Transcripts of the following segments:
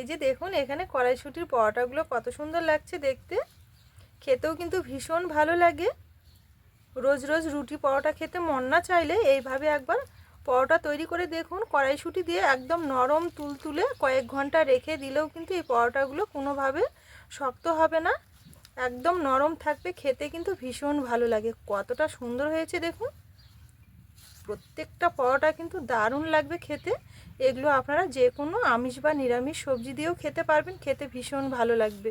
এই যে দেখুন, এখানে কড়াইশুটির পরোটাগুলো কত সুন্দর লাগছে দেখতে। খেতেও কিন্তু ভীষণ ভালো লাগে। রোজ রোজ রুটি পরোটা খেতে মন না চাইলে এইভাবে একবার পরোটা তৈরি করে দেখুন। কড়াইশুটি দিয়ে একদম নরম তুলতুলে কয়েক ঘণ্টা রেখে দিলেও কিন্তু এই পরোটাগুলো কোনোভাবে শক্ত হবে না। একদম নরম থাকবে, খেতে কিন্তু ভীষণ ভালো লাগে। কতটা সুন্দর হয়েছে দেখুন। প্রত্যেকটা পরোটা কিন্তু দারুণ লাগবে খেতে। এগুলো আপনারা যে কোনো আমিষ বা নিরামিষ সবজি দিয়েও খেতে পারবেন, খেতে ভীষণ ভালো লাগবে।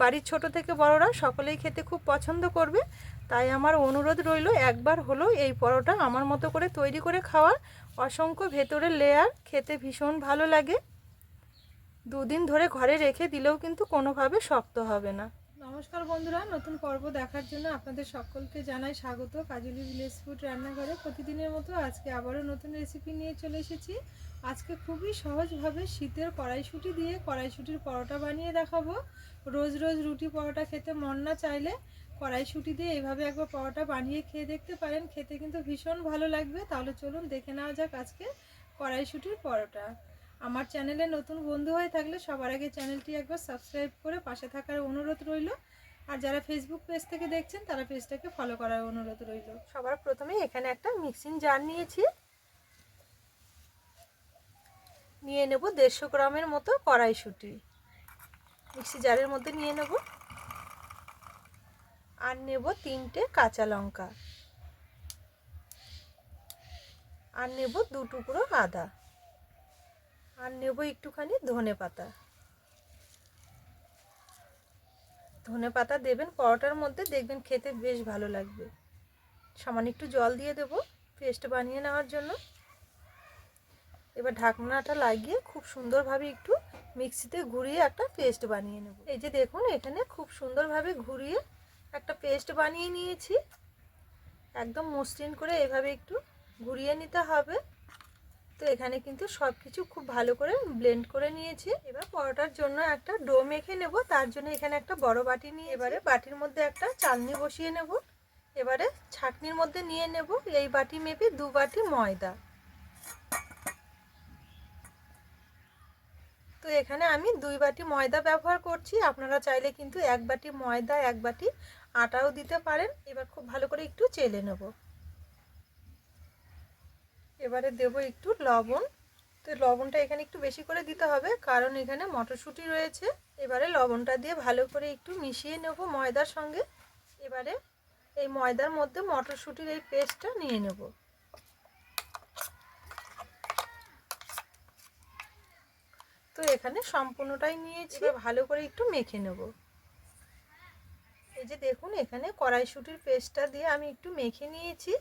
বাড়ির ছোট থেকে বড়রা সকলেই খেতে খুব পছন্দ করবে। তাই আমার অনুরোধ রইল, একবার হলো এই পরোটা আমার মতো করে তৈরি করে খাওয়ার অসংখ্য ভেতরের লেয়ার খেতে ভীষণ ভালো লাগে। দুদিন ধরে ঘরে রেখে দিলেও কিন্তু কোনোভাবে শক্ত হবে না। নমস্কার বন্ধুরা, নতুন পর্ব দেখার জন্য আপনাদের সকলকে জানাই স্বাগত। কাজলি ভিলেজ ফুড রান্নাঘরে প্রতিদিনের মতো আজকে আবারও নতুন রেসিপি নিয়ে চলে এসেছি। আজকে খুবই সহজভাবে শীতের কড়াইশুঁটি দিয়ে কড়াইশুঁটির পরোটা বানিয়ে দেখাবো। রোজ রোজ রুটি পরোটা খেতে মন না চাইলে কড়াইশুঁটি দিয়ে এইভাবে একবার পরোটা বানিয়ে খেয়ে দেখতে পারেন। খেতে কিন্তু ভীষণ ভালো লাগবে। তাহলে চলুন দেখে নেওয়া যাক আজকে কড়াইশুঁটির পরোটা। আমার চ্যানেলে নতুন বন্ধু হয়ে থাকলে সবার আগে চ্যানেলটি একবার সাবস্ক্রাইব করে পাশে থাকার অনুরোধ রইল। আর যারা ফেসবুক পেজ থেকে দেখছেন, তারা পেজটাকে ফলো করার অনুরোধ রইল। সবার প্রথমে এখানে একটা মিক্সিং জার নিয়েছি। নিয়ে নেব দেড়শো গ্রামের মতো কড়াইশুঁটি। মিক্সি জারের মধ্যে নিয়ে নেব। আর নেব তিনটে কাঁচা লঙ্কা। আর নেব দু টুকরো আদা। আর নেব একটুখানি ধনে পাতা। ধনে পাতা দেবেন পরোটার মধ্যে, দেখবেন খেতে বেশ ভালো লাগবে। সামান্য একটু জল দিয়ে দেব, পেস্ট বানিয়ে নেওয়ার জন্য। এবার ঢাকনাটা লাগিয়ে খুব সুন্দরভাবে একটু মিক্সিতে ঘুরিয়ে একটা পেস্ট বানিয়ে নেব। এই যে দেখুন, এখানে খুব সুন্দরভাবে ঘুরিয়ে একটা পেস্ট বানিয়ে নিয়েছি। একদম মসৃণ করে এভাবে একটু ঘুরিয়ে নিতে হবে। তো এখানে কিন্তু সব কিছু খুব ভালো করে ব্লেন্ড করে নিয়েছি। এবার পরোটার জন্য একটা ডো মেখে নেব। তার জন্য এখানে একটা বড় বাটি নিয়ে এবারে বাটির মধ্যে একটা চালনি বসিয়ে নেব। এবারে ছাকনির মধ্যে নিয়ে নেব। এই বাটি মেপে দু বাটি ময়দা। তো এখানে আমি দুই বাটি ময়দা ব্যবহার করছি। আপনারা চাইলে কিন্তু এক বাটি ময়দা, এক বাটি আটাও দিতে পারেন। এবার খুব ভালো করে একটু চেলে নেব। এবারে দেব একটু লবণ। তো লবণটা এখানে একটু বেশি করে দিতে হবে, কারণ এখানে মটরশুঁটি রয়েছে। এবারে লবণটা দিয়ে ভালো করে একটু মিশিয়ে নেব ময়দার সঙ্গে। এবারে এই ময়দার মধ্যে মটরশুঁটির এই পেস্টটা নিয়ে নেব। তো এখানে সম্পূর্ণটাই নিয়েছি ভালো করে একটু মেখে নেব। এই যে দেখুন, এখানে কড়াইশুটির পেস্টটা দিয়ে আমি একটু মেখে নিয়েছি।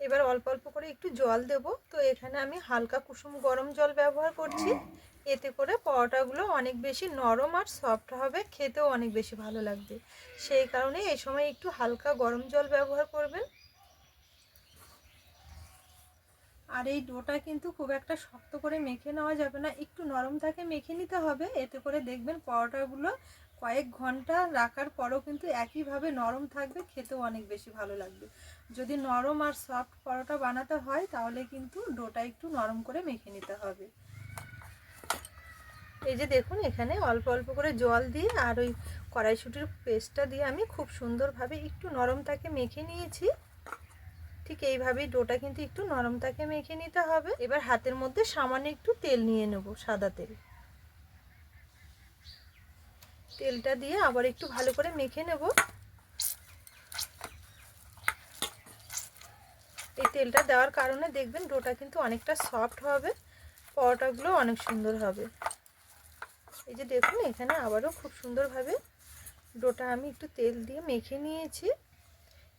এবার অল্প অল্প করে একটু জল দেব। তো এখানে আমি হালকা কুসুম গরম জল ব্যবহার করছি। এতে করে পরোটাগুলো অনেক বেশি নরম আর সফট হবে, খেতেও অনেক বেশি ভালো লাগবে। সেই কারণে এই সময় একটু হালকা গরম জল ব্যবহার করবেন। আর এই ডোটা কিন্তু খুব একটা শক্ত করে মেখে নেওয়া যাবে না, একটু নরম থাকে মেখে নিতে হবে, এতে করে দেখবেন পরোটাগুলো কয়েক ঘণ্টা রাখার পরও কিন্তু একইভাবে নরম থাকবে, খেতেও অনেক বেশি ভালো লাগবে। যদি নরম আর সফট পরোটা বানাতে হয়, তাহলে কিন্তু ডোটা একটু নরম করে মেখে নিতে হবে। এই যে দেখুন, এখানে অল্প অল্প করে জল দিয়ে আর ওই কড়াইশুটির পেস্টটা দিয়ে আমি খুব সুন্দরভাবে একটু নরম তাকে মেখে নিয়েছি। ঠিক এইভাবেই ডোটা কিন্তু একটু নরম তাকে মেখে নিতে হবে। এবার হাতের মধ্যে সামান্য একটু তেল নিয়ে নেব সাদা তেল। তেলটা দিয়ে আবার একটু ভালো করে মেখে নেব। এই তেলটা দেওয়ার কারণে দেখবেন ডোটা কিন্তু অনেকটা সফট হবে, পরোটাগুলো অনেক সুন্দর হবে। এই যে দেখুন, এখানে আবারও খুব সুন্দরভাবে ডোটা আমি একটু তেল দিয়ে মেখে নিয়েছি।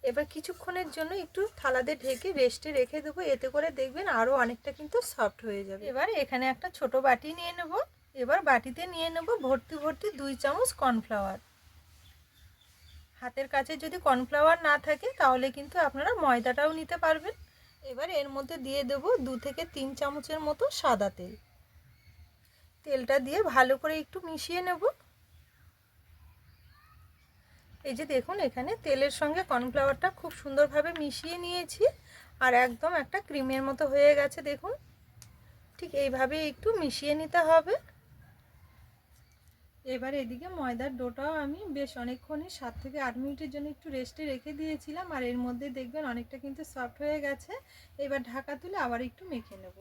এবার কিছুক্ষণের জন্য একটু থালাতে ঢেকে রেস্টে রেখে দেবো। এতে করে দেখবেন আরও অনেকটা কিন্তু সফট হয়ে যাবে। এবার এখানে একটা ছোট বাটি নিয়ে নেব। এবার বাটিতে নিয়ে নেব ভর্তি ভর্তি দুই চামচ কর্নফ্লাওয়ার হাতের কাছে যদি কর্নফ্লাওয়ার না থাকে, তাহলে কিন্তু আপনারা ময়দাটাও নিতে পারবেন। এবার এর মধ্যে দিয়ে দেব দু থেকে তিন চামচের মতো সাদা তেল। তেলটা দিয়ে ভালো করে একটু মিশিয়ে নেব। এই যে দেখুন, এখানে তেলের সঙ্গে কর্নফ্লাওয়ারটা খুব সুন্দরভাবে মিশিয়ে নিয়েছি আর একদম একটা ক্রিমের মতো হয়ে গেছে, দেখুন। ঠিক এইভাবে একটু মিশিয়ে নিতে হবে। এবার এদিকে ময়দার ডোটাও আমি বেশ অনেকক্ষণই সাত থেকে আট মিনিটের জন্য একটু রেস্টে রেখে দিয়েছিলাম, আর এর মধ্যে দেখবেন অনেকটা কিন্তু সফট হয়ে গেছে। এবার ঢাকা তুলে আবার একটু মেখে নেব।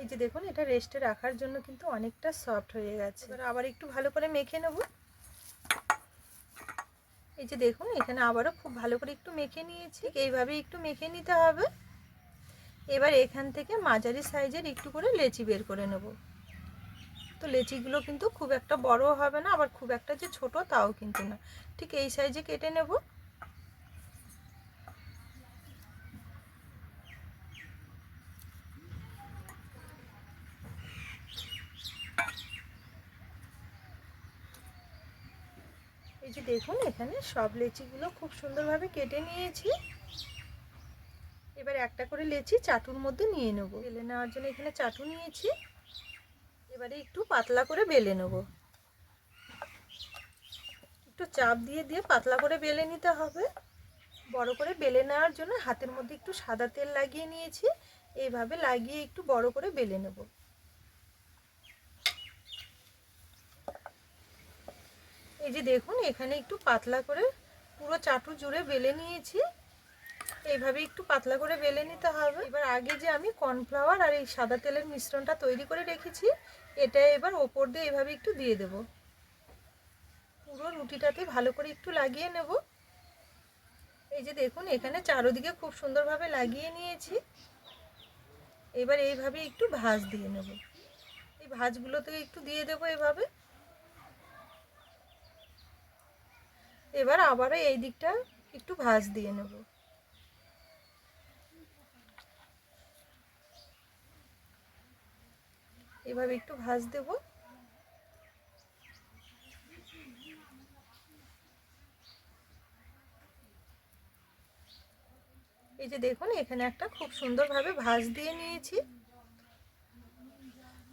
এই যে দেখুন এটা রেস্টে রাখার জন্য কিন্তু অনেকটা সফট হয়ে গেছে। এবার আবার একটু ভালো করে মেখে নেব। এই যে দেখুন এখানে আবারও খুব ভালো করে একটু মেখে নিয়েছি। এইভাবে একটু মেখে নিতে হবে। এবার এখান থেকে মাঝারি সাইজের একটু করে লেচি বের করে নেব। তো লেচিগুলো কিন্তু খুব একটা বড় হবে না আবার খুব একটা যে ছোট তাও কিন্তু না। ঠিক এই সাইজে কেটে নেব এই যে দেখুন, এখানে সব লেচিগুলো খুব সুন্দরভাবে কেটে নিয়েছি। এবার একটা করে লেচি চাটুর মধ্যে নিয়ে নেব। বেলে নেওয়ার জন্য এখানে চাটু নিয়েছি। এবারে একটু পাতলা করে বেলে নেব। একটু চাপ দিয়ে দিয়ে পাতলা করে বেলে নিতে হবে। বড় করে বেলে নেওয়ার জন্য হাতের মধ্যে একটু সাদা তেল লাগিয়ে নিয়েছি। এইভাবে লাগিয়ে একটু বড় করে বেলে নেব। এই যে দেখুন, এখানে একটু পাতলা করে পুরো চাটু জুড়ে বেলে নিয়েছি। এইভাবে একটু পাতলা করে বেলে নিতে হবে। এবার আগে যে আমি কর্নফ্লাওয়ার আর এই সাদা তেলের মিশ্রণটা তৈরি করে রেখেছি, এটা এবার ওপর দিয়ে এভাবে একটু দিয়ে দেব। পুরো রুটিটাতে ভালো করে একটু লাগিয়ে নেব। এই যে দেখুন, এখানে চারোদিকে খুব সুন্দরভাবে লাগিয়ে নিয়েছি। এবার এইভাবে একটু ভাজ দিয়ে নেব। এই ভাজগুলোতে একটু দিয়ে দেব এভাবে। এবার আবারও এই দিকটা একটু ভাজ দিয়ে নেব। এভাবে একটু ভাজ দেব। এই যে দেখুন, এখানে একটা খুব সুন্দরভাবে ভাজ দিয়ে নিয়েছি।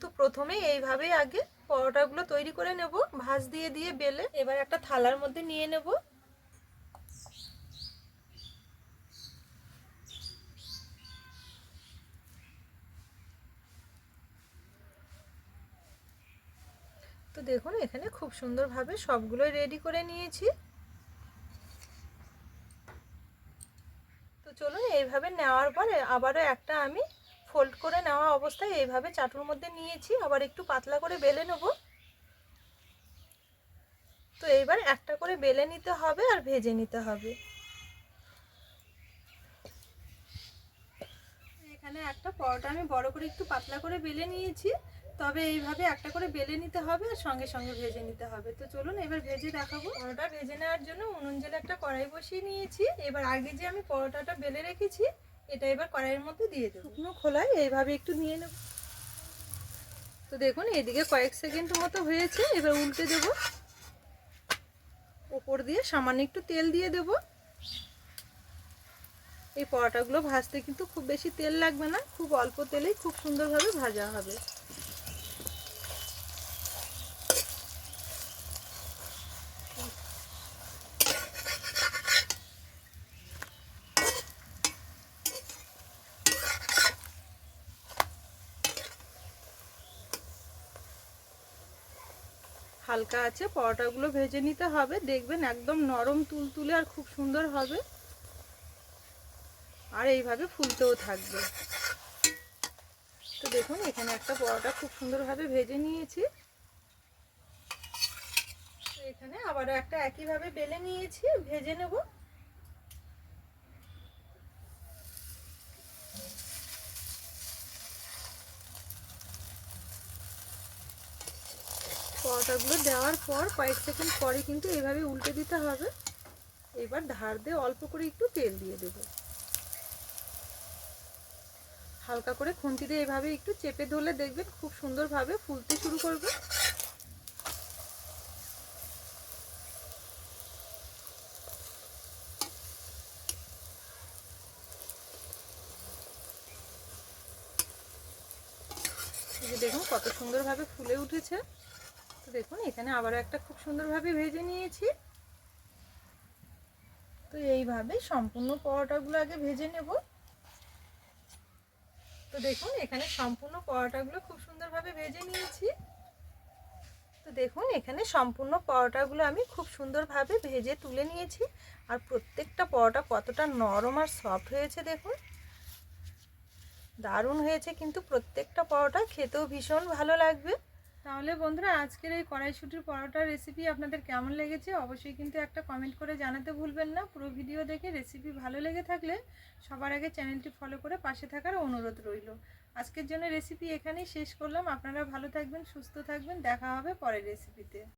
তো প্রথমে এইভাবে আগে পরোটাগুলো তৈরি করে নেব, ভাজ দিয়ে দিয়ে বেলে। এবার একটা থালার মধ্যে নিয়ে নেব। তো দেখুন, এখানে খুব সুন্দরভাবে সবগুলোই রেডি করে নিয়েছি। তো চলুন, এইভাবে নেওয়ার পরে আবারও একটা আমি ফোল্ড করে নেওয়া অবস্থায় এইভাবে চাটুর মধ্যে নিয়েছি, আবার একটু পাতলা করে বেলে নেব। তো এইবার একটা করে বেলে নিতে হবে আর ভেজে নিতে হবে। এখানে একটা পরোটা আমি বড় করে একটু পাতলা করে বেলে নিয়েছি, তবে এইভাবে একটা করে বেলে নিতে হবে আর সঙ্গে সঙ্গে ভেজে নিতে হবে। তো চলুন এবার ভেজে দেখাবো। পরোটা ভেজে নেওয়ার জন্য উনুন জেলে একটা কড়াই বসিয়ে নিয়েছি। এবার আগে যে আমি পরোটাটা বেলে রেখেছি এটা এবার কড়াইয়ের মধ্যে দিয়ে দেবো। শুকনো খোলায় এইভাবে একটু নিয়ে নেব। তো দেখুন এদিকে কয়েক সেকেন্ড মতো হয়েছে, এবার উল্টে দেব। ওপর দিয়ে সামান্য একটু তেল দিয়ে দেব। এই পরোটাগুলো ভাজতে কিন্তু খুব বেশি তেল লাগবে না, খুব অল্প তেলেই খুব সুন্দরভাবে ভাজা হবে। হালকা আছে, পরোটাগুলো ভেজে নিতে হবে। দেখবেন একদম নরম তুলতুলে আর খুব সুন্দর হবে। আর এইভাবে ফুলতেও থাকবে। তো দেখুন, এখানে একটা পরোটা খুব সুন্দরভাবে ভেজে নিয়েছি। এখানে আবার একটা একইভাবে বেলে নিয়েছি, ভেজে নেব। পরোটাগুলো দেওয়ার পর কয়েক সেকেন্ড পরে কিন্তু এইভাবে উল্টে দিতে হবে। এবার ধার দিয়ে অল্প করে একটু তেল দিয়ে দেব। হালকা করে খুন্তি দিয়ে এভাবে একটু চেপে ধরলে দেখবেন খুব সুন্দরভাবে ফুলতে শুরু করবে। দেখুন কত সুন্দরভাবে ফুলে উঠেছে। দেখুন, এখানে আবারও একটা খুব সুন্দরভাবে ভেজে নিয়েছি। তো এইভাবে সম্পূর্ণ পরোটাগুলো আগে ভেজে নেব। তো দেখুন, এখানে সম্পূর্ণ পরোটাগুলো খুব সুন্দরভাবে ভেজে নিয়েছি। তো দেখুন, এখানে সম্পূর্ণ পরোটাগুলো আমি খুব সুন্দরভাবে ভেজে তুলে নিয়েছি। আর প্রত্যেকটা পরোটা কতটা নরম আর সফট হয়েছে দেখুন। দারুণ হয়েছে, কিন্তু প্রত্যেকটা পরোটা খেতেও ভীষণ ভালো লাগবে। তাহলে বন্ধুরা, আজকের এই কড়াইশুটির পরোটার রেসিপি আপনাদের কেমন লেগেছে অবশ্যই কিন্তু একটা কমেন্ট করে জানাতে ভুলবেন না। পুরো ভিডিও দেখে রেসিপি ভালো লেগে থাকলে সবার আগে চ্যানেলটি ফলো করে পাশে থাকার অনুরোধ রইল। আজকের জন্য রেসিপি এখানেই শেষ করলাম। আপনারা ভালো থাকবেন, সুস্থ থাকবেন। দেখা হবে পরের রেসিপিতে